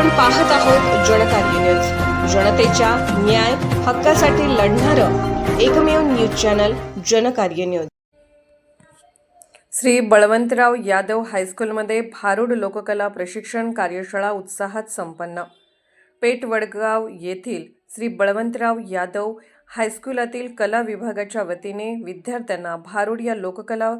आपण पाहत आहोत जनकार्य न्यूज जनतेच्या न्याय हक्कासाठी लढणारं एकमेव news channel Janakarya news Shri Balwantrao Yadav हायस्कूलमध्ये भारूड लोककला प्रशिक्षण कार्यशाळा उत्साहात संपन्न. पेठ वडगाव येथील श्री बळवंतराव यादव हायस्कूलातील कला विभागाच्या वतीने विद्यार्थ्यांना भारूड या लोककला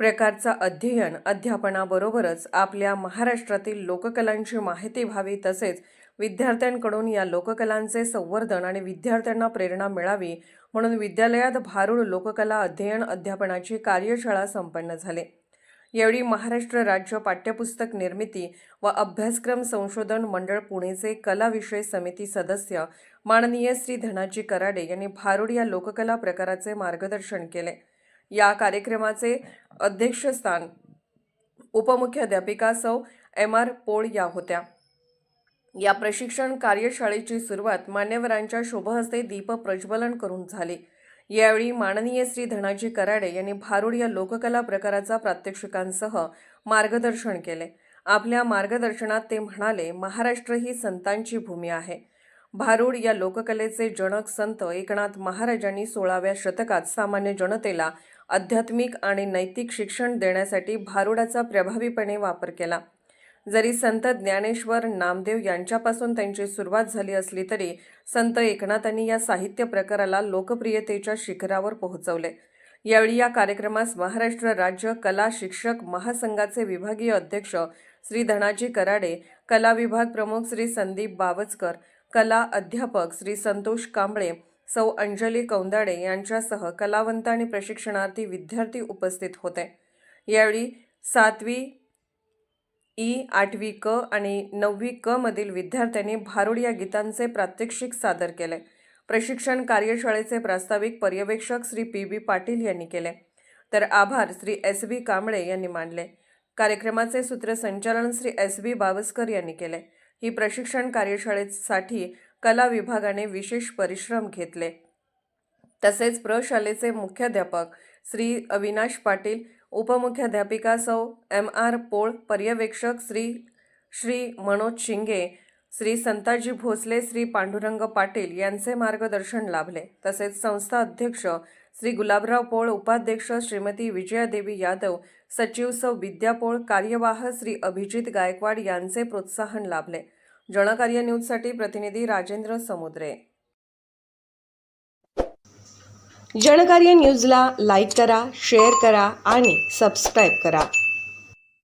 प्रकारचा अध्ययन अध्यापनाबरोबरच आपल्या महाराष्ट्रातील लोककलांची माहिती व्हावी तसेच विद्यार्थ्यांकडून या लोककलांचे संवर्धन आणि विद्यार्थ्यांना प्रेरणा मिळावी म्हणून विद्यालयात भारूड लोककला अध्ययन अध्यापनाची कार्यशाळा संपन्न झाली. यावेळी महाराष्ट्र राज्य पाठ्यपुस्तक निर्मिती व अभ्यासक्रम संशोधन मंडळ पुणेचे कला विषय समिती सदस्य माननीय श्री धनाजी कराडे यांनी भारूड या लोककला प्रकाराचे मार्गदर्शन केले. या कार्यक्रमाचे अध्यक्षस्थान उपमुख्याध्यापिका सौ एम आर पोळ या होत्या. या प्रशिक्षण कार्यशाळेची सुरुवात मान्यवरांच्या शुभहस्ते दीप प्रज्वलन करून झाली. यावेळी माननीय श्री धनाजी कराडे यांनी भारूड या लोककला प्रकाराचा प्रात्यक्षिकांसह मार्गदर्शन केले. आपल्या मार्गदर्शनात ते म्हणाले महाराष्ट्र ही संतांची भूमी आहे. भारूड या लोककलेचे जनक संत एकनाथ महाराजांनी सोळाव्या शतकात सामान्य जनतेला आध्यात्मिक आणि नैतिक शिक्षण देण्यासाठी भारुडाचा प्रभावीपणे वापर केला. जरी संत ज्ञानेश्वर नामदेव यांच्यापासून त्यांची सुरुवात झाली असली तरी संत एकनाथांनी या साहित्य प्रकाराला लोकप्रियतेच्या शिखरावर पोहोचवले. यावेळी या कार्यक्रमास महाराष्ट्र राज्य कला शिक्षक महासंघाचे विभागीय अध्यक्ष श्री धनाजी कराडे कला विभाग प्रमुख श्री संदीप बावचकर कला अध्यापक श्री संतोष कांबळे सौ अंजली कौंदाडे यांच्यासह कलावंत आणि प्रशिक्षणार्थी विद्यार्थी उपस्थित होते. यावेळी सातवी ई आठवी क आणि नववी क मधील विद्यार्थ्यांनी भारूड या गीतांचे प्रात्यक्षिक सादर केले. प्रशिक्षण कार्यशाळेचे प्रास्ताविक पर्यवेक्षक श्री पी बी पाटील यांनी केले. तर आभार श्री एस बी कांबळे यांनी मानले. कार्यक्रमाचे सूत्रसंचालन श्री एस बी बावस्कर यांनी केले. ही प्रशिक्षण कार्यशाळेसाठी कला विभागाने विशेष परिश्रम घेतले. तसेच प्रशालेचे मुख्याध्यापक श्री अविनाश पाटील उपमुख्याध्यापिका सौ एम आर पोळ पर्यवेक्षक श्री श्री मनोज शिंगे श्री संताजी भोसले श्री पांडुरंग पाटील यांचे मार्गदर्शन लाभले. तसेच संस्था अध्यक्ष श्री गुलाबराव पोळ उपाध्यक्ष श्रीमती विजयादेवी यादव सचिव सौ विद्या पोळ कार्यवाह श्री अभिजित गायकवाड यांचे प्रोत्साहन लाभले. जनकार्य न्यूजसाठी प्रतिनिधी राजेंद्र समुद्रे. जनकार्य न्यूजला लाईक करा शेअर करा आणि सबस्क्राईब करा.